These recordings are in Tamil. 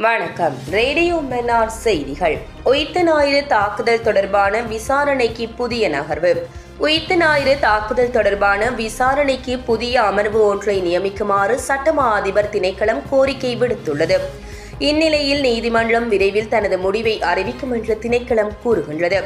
வணக்கம். ரேடியோ மெனார் செய்திகள். உயிர்த்த ஞாயிறு தாக்குதல் தொடர்பான விசாரணைக்கு புதிய நகர்வு. உயிர்த்த ஞாயிறு தாக்குதல் தொடர்பான விசாரணைக்கு புதிய அமர்வு ஒன்றை நியமிக்குமாறு சட்டமா அதிபர் திணைக்களம் கோரிக்கை விடுத்துள்ளது. இந்நிலையில் நீதிமன்றம் விரைவில் தனது முடிவை அறிவிக்கும் என்று திணைக்களம் கூறுகின்றது.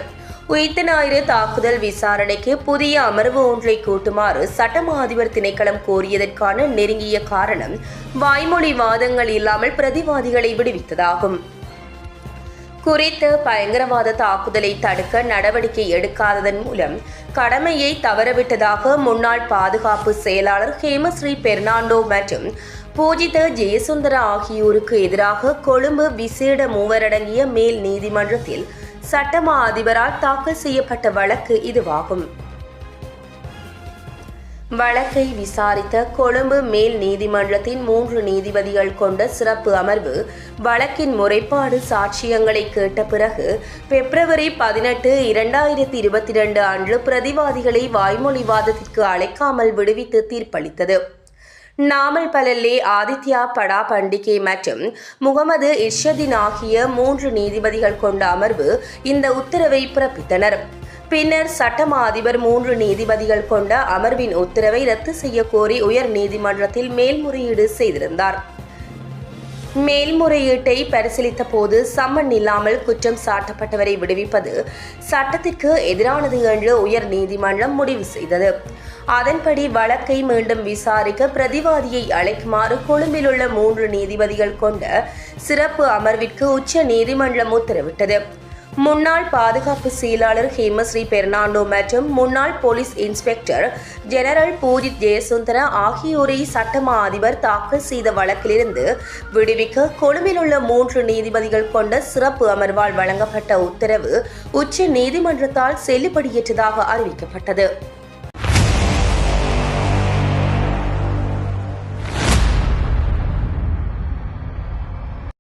உயிர்த்த ஞாயிறு தாக்குதல் விசாரணைக்கு புதிய அமர்வு ஒன்றை கூட்டுமாறு சட்டமா அதிபர் திணைக்களம் கோரியதற்கான நெருங்கிய காரணம் வாய்மொழி வாதங்கள் இல்லாமல் பிரதிவாதிகளை விடுவித்ததாகும். குறித்த பயங்கரவாத தாக்குதலை தடுக்க நடவடிக்கை எடுக்காததன் மூலம் கடமையை தவறவிட்டதாக முன்னாள் பாதுகாப்பு செயலாளர் ஹேமஸ்ரீ பெர்னாண்டோ மற்றும் பூஜித ஜெயசுந்தர ஆகியோருக்கு எதிராக கொழும்பு விசேட மூவரடங்கிய மேல் நீதிமன்றத்தில் சட்டமா அதிபரால் தாக்கல் செய்யப்பட்ட வழக்கு இதுவாகும். வழக்கை விசாரித்த கொழும்பு மேல் நீதிமன்றத்தின் மூன்று நீதிபதிகள் கொண்ட சிறப்பு அமர்வு வழக்கின் முறைப்பாடு சாட்சியங்களை கேட்ட பிறகு பிப்ரவரி பதினெட்டு இரண்டாயிரத்தி இருபத்தி இரண்டு அன்று பிரதிவாதிகளை வாய்மொழிவாதத்திற்கு அழைக்காமல் விடுவித்து தீர்ப்பளித்தது. நாமல் பலல்லே ஆதித்யா படா பண்டிகே மற்றும் முகமது இர்ஷதின் ஆகிய மூன்று நீதிபதிகள் கொண்ட அமர்வு இந்த உத்தரவை பிறப்பித்தனர். பின்னர் சட்டமா அதிபர் மூன்று நீதிபதிகள் கொண்ட அமர்வின் உத்தரவை ரத்து செய்ய கோரி உயர் நீதிமன்றத்தில் மேல்முறையீடு செய்திருந்தார். மேல்முறையீட்டை பரிசீலித்த போது சம்மன் இல்லாமல் குற்றம் சாட்டப்பட்டவரை விடுவிப்பது சட்டத்திற்கு எதிரானது என்று உயர் நீதிமன்றம் முடிவு செய்தது. அதன்படி வழக்கை மீண்டும் விசாரிக்க பிரதிவாதியை அழைக்குமாறு கொழும்பில் உள்ள மூன்று நீதிபதிகள் கொண்ட சிறப்பு அமர்விற்கு உச்ச நீதிமன்றம் உத்தரவிட்டது. முன்னாள் பாதுகாப்பு செயலாளர் ஹேமஸ்ரீ பெர்னாண்டோ மற்றும் முன்னாள் police inspector general Pujith Jayasundara ஆகியோரை சட்டமா அதிபர் தாக்கல் செய்த வழக்கிலிருந்து விடுவிக்க கொழும்பில் உள்ள மூன்று நீதிபதிகள் கொண்ட சிறப்பு அமர்வால் வழங்கப்பட்ட உத்தரவு உச்ச நீதிமன்றத்தால் செல்லுபடியற்றதாக அறிவிக்கப்பட்டது.